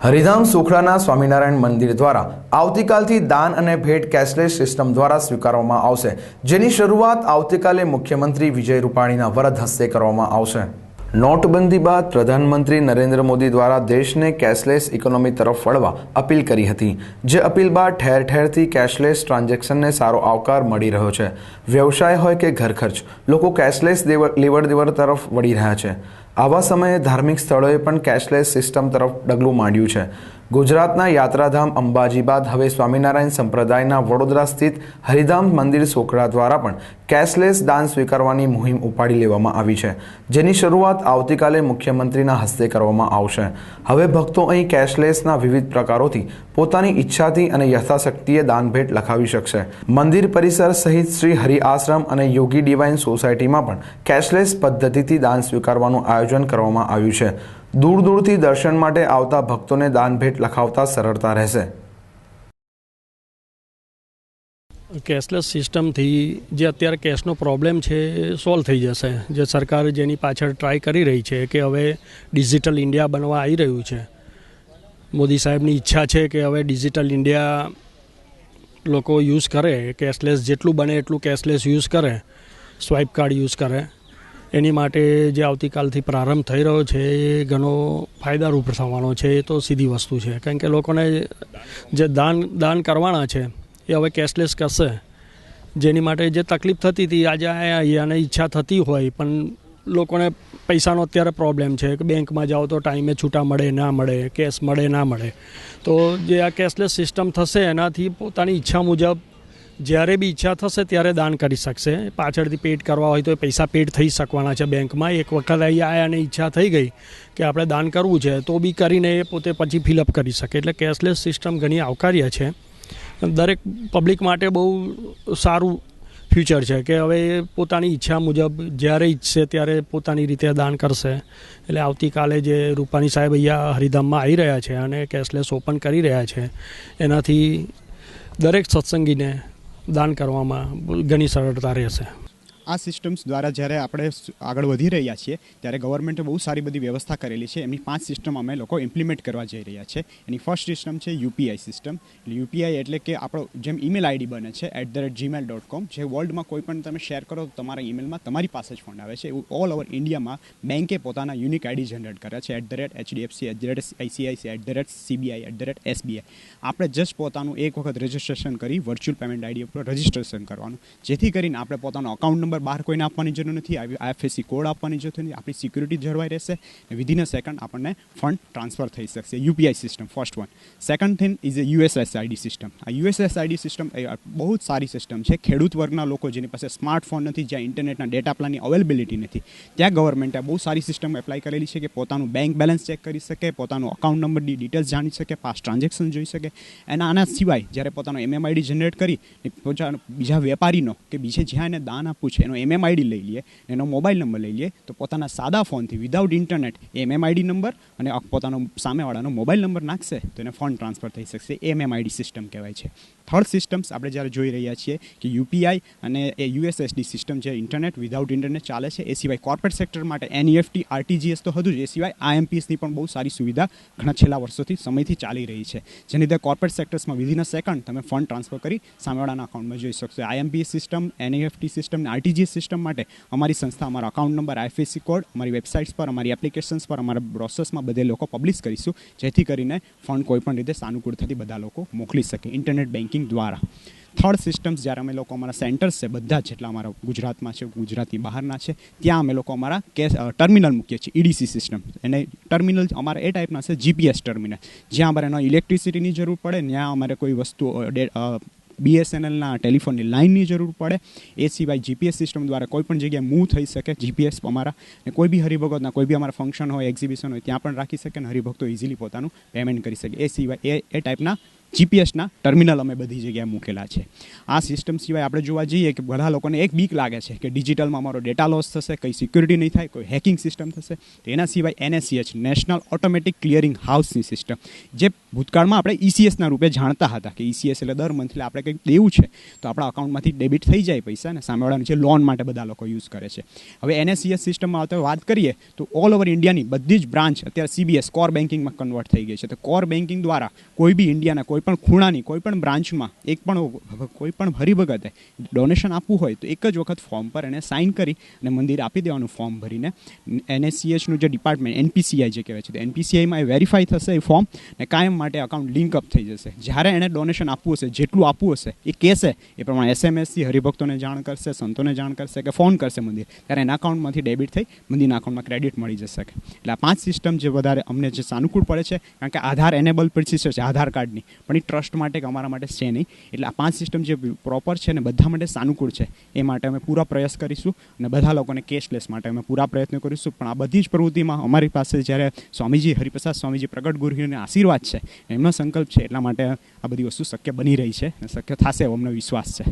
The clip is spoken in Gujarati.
હરિધામ સુખડાના સ્વામિનારાયણ મંદિર દ્વારા આવતીકાલથી દાન અને ભેટ કેશલેસ સિસ્ટમ દ્વારા સ્વીકારવામાં આવશે, જેની શરૂઆત આવતીકાલે મુખ્યમંત્રી વિજય રૂપાણીના વરદ હસ્તે કરવામાં આવશે. નોટબંધી બાદ પ્રધાનમંત્રી નરેન્દ્ર મોદી દ્વારા દેશને કેશલેસ ઇકોનોમી તરફ વળવા અપીલ કરી હતી, જે અપીલ બાદ ઠેર ઠેરથી કેશલેસ ટ્રાન્ઝેક્શનને સારો આવકાર મળી રહ્યો છે. વ્યવસાય હોય કે ઘર ખર્ચ, લોકો કેશલેસ લેવડ દેવડ તરફ વળી રહ્યા છે. આવા સમયે ધાર્મિક સ્થળોએ પણ કેશલેસ સિસ્ટમ તરફ ડગલું માંડ્યું છે. ગુજરાતના યાત્રાધામ અંબાજી બાદ હવે સ્વામિનારાયણ સંપ્રદાયના વડોદરા સ્થિત હરિધામ મંદિર સોખડા દ્વારા પણ કેશલેસ દાન સ્વીકારવાની મુહિમ ઉપાડી લેવામાં આવી છે, જેની શરૂઆત આવતીકાલે મુખ્યમંત્રીના હસ્તે કરવામાં આવશે. હવે ભક્તો અહીં કેશલેસના વિવિધ પ્રકારોથી પોતાની ઈચ્છાથી અને યથાશક્તિએ દાનભેટ લખાવી શકશે. મંદિર પરિસર સહિત શ્રી હરિ આશ્રમ અને યોગી ડિવાઇન સોસાયટીમાં પણ કેશલેસ પદ્ધતિથી દાન સ્વીકારવાનું આયોજન કરવામાં આવ્યું છે. દૂર દૂરથી દર્શન માટે આવતા ભક્તોને દાન ભેટ લખાવતા સરળતા રહેશે. કેશલેસ સિસ્ટમથી જે અત્યારે કેશનો પ્રોબ્લેમ છે એ સોલ્વ થઈ જશે. જે સરકાર જેની પાછળ ટ્રાય કરી રહી છે કે હવે ડિજિટલ ઇન્ડિયા બનવા આવી રહ્યું છે. મોદી સાહેબની ઈચ્છા છે કે હવે ડિજિટલ ઇન્ડિયા લોકો યુઝ કરે, કેશલેસ જેટલું બને એટલું કેશલેસ યુઝ કરે, સ્વાઇપ કાર્ડ યુઝ કરે. એની માટે જે આવતીકાલથી પ્રારંભ થઈ રહ્યો છે, એ ઘણો ફાયદારૂપ થવાનો છે, એ તો સીધી વસ્તુ છે. કારણ કે લોકોને જે દાન દાન કરવાના છે, એ હવે કેશલેસ કરશે. જેની માટે જે તકલીફ થતી હતી, આજે આને ઈચ્છા થતી હોય, પણ લોકોને પૈસાનો અત્યારે પ્રોબ્લેમ છે કે બેંકમાં જાઓ તો ટાઈમે છૂટા મળે, ના મળે, કેશ મળે, ના મળે. તો જે આ કેશલેસ સિસ્ટમ થશે, એનાથી પોતાની ઈચ્છા મુજબ જ્યારે બી ઈચ્છા થશે ત્યારે દાન કરી શકશે. પાછળથી પેડ કરવા હોય તો એ પૈસા પેડ થઈ શકવાના છે બેંકમાં. એક વખત અહીં આવ્યા અને ઈચ્છા થઈ ગઈ કે આપણે દાન કરવું છે, તો બી કરીને એ પોતે પછી ફિલઅપ કરી શકે. એટલે કેશલેસ સિસ્ટમ ઘણી આવકાર્ય છે. દરેક પબ્લિક માટે બહુ સારું ફ્યુચર છે કે હવે એ પોતાની ઈચ્છા મુજબ જ્યારે ઈચ્છશે ત્યારે પોતાની રીતે દાન કરશે. એટલે આવતીકાલે જે રૂપાણી સાહેબ અહીંયા હરિધામમાં આવી રહ્યા છે અને કેશલેસ ઓપન કરી રહ્યા છે. એનાથી દરેક સત્સંગીને દાન કરવામાં ઘણી સરળતા રહેશે. આ સિસ્ટમ્સ દ્વારા જ્યારે આપણે આગળ વધી રહ્યા છીએ, ત્યારે ગવર્મેન્ટે બહુ સારી બધી વ્યવસ્થા કરેલી છે. એમની પાંચ સિસ્ટમ અમે લોકો ઇમ્પ્લિમેન્ટ કરવા જઈ રહ્યા છે. એની ફર્સ્ટ સિસ્ટમ છે યુપીઆઈ સિસ્ટમ એટલે યુપીઆઈ એટલે કે આપણો જેમ ઈમેલ આઈડી બને છે at the rate Gmail dot com જે વર્લ્ડમાં કોઈ પણ તમે શેર કરો તો તમારા ઈમેલમાં તમારી પાસે જ ફંડ આવે છે. એવું ઓલ ઓવર ઇન્ડિયામાં બેન્કે પોતાના યુનિક આઈડી જનરેટ કર્યા છે. At the rate HDFC at the rate ICIC at the rate CBI at the rate SBI આપણે જસ્ટ પોતાનું એક વખત રજિસ્ટ્રેશન કરી વર્ચ્યુઅલ પેમેન્ટ આઈડી ઉપર રજિસ્ટ્રેશન કરવાનું. જેથી કરીને આપણે પોતાનો અકાઉન્ટ નંબર બહાર કોઈને આપવાની જરૂર નથી આઈએફએસસી કોડ આપવાની જરૂર નથી, આપણી સિક્યુરિટી જળવાઈ રહેશે વિધિન અ સેકન્ડ આપણને ફંડ ટ્રાન્સફર થઈ શકશે. UPI system first one second thing is a USSID system. આ યુએસએસઆઈડી સિસ્ટમ એ બહુ જ સારી સિસ્ટમ છે. ખેડૂત વર્ગના લોકો જેની પાસે સ્માર્ટફોન નથી, જ્યાં ઇન્ટરનેટના ડેટા પ્લાનની અવેલેબિલિટી નથી, ત્યાં ગવર્મેન્ટે બહુ સારી સિસ્ટમ એપ્લાય કરેલી છે કે પોતાનું બેંક બેલેન્સ ચેક કરી શકે, પોતાનું અકાઉન્ટ નંબરની ડિટેલ્સ જાણી શકે પાસ ટ્રાન્ઝેક્શન જોઈ શકે. એના આના સિવાય જ્યારે પોતાનો એમએમઆઈડી જનરેટ કરી બીજા વેપારીનો કે બીજે જ્યાં એને દાન આપવું છે એનો એમએમ આઈડી લઈ લઈએ, એનો મોબાઈલ નંબર લઈ લઈએ, તો પોતાના સાદા ફોનથી વિધાઉટ ઇન્ટરનેટ એમએમઆઈડી નંબર અને પોતાનો સામેવાળાનો મોબાઈલ નંબર નાખશે, તો એને ફંડ ટ્રાન્સફર થઈ શકશે. એમએમઆઈડી સિસ્ટમ કહેવાય છે. થર્ડ સિસ્ટમ્સ આપણે જ્યારે જોઈ રહ્યા છીએ કે યુપીઆઈ અને એ યુએસએસડી સિસ્ટમ જે ઇન્ટરનેટ વિધાઉટ ઇન્ટરનેટ ચાલે છે. એ સિવાય કોર્પોરેટ સેક્ટર માટે એનઈએફટી આરટીજીએસ તો હતું જ. એ સિવાય આઈએમપીએસની પણ બહુ સારી સુવિધા ઘણા છેલ્લા વર્ષોથી સમયથી ચાલી રહી છે. જેની લીધે કોર્પોરેટ સેક્ટર્સમાં વિધિન અ સેકન્ડ તમે ફંડ ટ્રાન્સફર કરી સામેવાળાના અકાઉન્ટમાં જોઈ શકશો. આઈએમપીએસ સિસ્ટમ એનઈએફટી સિસ્ટમ અને આરટીજીએસ સિસ્ટમ માટે અમારી સંસ્થા, અમારા અકાઉન્ટ નંબર આઈએફએસસી કોડ અમારી વેબસાઇટ્સ પર, અમારી એપ્લિકેશન્સ પર, અમારા બ્રોસેસમાં બધે લોકો પબ્લિશ કરીશું, જેથી કરીને ફંડ કોઈપણ રીતે સાનુકૂળ થતી બધા લોકો મોકલી શકે ઇન્ટરનેટ બેન્કિંગ દ્વારા. થર્ડ સિસ્ટમ્સ જ્યારે અમે લોકો અમારા સેન્ટર્સ છે, બધા જેટલા અમારા ગુજરાતમાં છે, ગુજરાતની બહારના છે, ત્યાં અમે લોકો અમારા કેસ ટર્મિનલ મૂકીએ છીએ ઈડીસી સિસ્ટમ એને ટર્મિનલ અમારા એ ટાઈપના છે જીપીએસ ટર્મિનલ જ્યાં અમારે એનો ઇલેક્ટ્રિસિટીની જરૂર પડે, ત્યાં અમારે કોઈ વસ્તુ બીએસએનએલના ટેલિફોનની લાઇનની જરૂર પડે. એ સિવાય જીપીએસ સિસ્ટમ દ્વારા કોઈ પણ જગ્યાએ મૂવ થઈ શકે, જીપીએસ અમારા ને કોઈ બી હરિભગતના કોઈ બી અમારા ફંક્શન હોય, એક્ઝિબિશન હોય, ત્યાં પણ રાખી શકે અને હરિભક્તો ઇઝીલી પોતાનું પેમેન્ટ કરી શકે. એ સિવાય એ એ ટાઈપના જીપીએસના ટર્મિનલ અમે બધી જગ્યાએ મૂકેલા છે. આ સિસ્ટમ સિવાય આપણે જોવા જઈએ કે બધા લોકોને એક બીક લાગે છે કે ડિજિટલમાં અમારો ડેટા લોસ થશે, કંઈ સિક્યુરિટી નહીં થાય, કોઈ હેકિંગ સિસ્ટમ થશે. તો એના સિવાય એનએસસીએચ, નેશનલ ઓટોમેટિક ક્લિયરિંગ હાઉસની સિસ્ટમ, જે ભૂતકાળમાં આપણે ઈસીએસના રૂપે જાણતા હતા કે ઈસીએસ એટલે દર મંથલી આપણે કંઈક દેવું છે, તો આપણા અકાઉન્ટમાંથી ડેબિટ થઈ જાય પૈસા ને સામેવાળાની જે લોન માટે બધા લોકો યુઝ કરે છે. હવે એનએસીએસ સિસ્ટમમાં આવતા વાત કરીએ, તો ઓલ ઓવર ઇન્ડિયાની બધી જ બ્રાન્ચ અત્યારે સીબીએસ કોર બેન્કિંગમાં કન્વર્ટ થઈ ગઈ છે. તો કોર બેન્કિંગ દ્વારા કોઈ બી ઇન્ડિયાના કોઈ પણ ખૂણાની, કોઈ પણ બ્રાન્ચમાં, એક પણ કોઈ પણ હરિભગતે ડોનેશન આપવું હોય તો એક જ વખત ફોર્મ પર એને સાઇન કરી અને મંદિર આપી દેવાનું ફોર્મ ભરીને. એનએસસીએચનું જે ડિપાર્ટમેન્ટ, એનપીસીઆઈ જે કહેવાય છે, તો એનપીસીઆઈમાં એ વેરીફાઈ થશે એ ફોર્મ ને કાયમ માટે અકાઉન્ટ લિંક અપ થઈ જશે. જ્યારે એણે ડોનેશન આપવું હશે, જેટલું આપવું હશે, એ કહેશે, એ પ્રમાણે એસએમએસથી હરિભક્તોને જાણ કરશે, સંતોને જાણ કરશે કે ફોન કરશે મંદિર. ત્યારે એના અકાઉન્ટમાંથી ડેબિટ થઈ મંદિરના અકાઉન્ટમાં ક્રેડિટ મળી જશે. એટલે આ પાંચ સિસ્ટમ જે વધારે અમને જે સાનુકૂળ પડે છે, કારણ કે આધાર એનેબલ પ્રિસિસ છે, આધાર કાર્ડની પણ એ ટ્રસ્ટ માટે કે અમારા માટે છે નહીં. એટલે આ પાંચ સિસ્ટમ જે પ્રોપર છે ને બધા માટે સાનુકૂળ છે, એ માટે અમે પૂરા પ્રયાસ કરીશું અને બધા લોકોને કેશલેસ માટે અમે પૂરા પ્રયત્નો કરીશું. પણ આ બધી જ પ્રવૃત્તિમાં અમારી પાસે જ્યારે સ્વામીજી, હરિપ્રસાદ સ્વામીજી પ્રગટ ગુરુજીને આશીર્વાદ છે, એમનો સંકલ્પ છે, એટલા માટે આ બધી વસ્તુ શક્ય બની રહી છે અને શક્ય થશે એવો અમને વિશ્વાસ છે.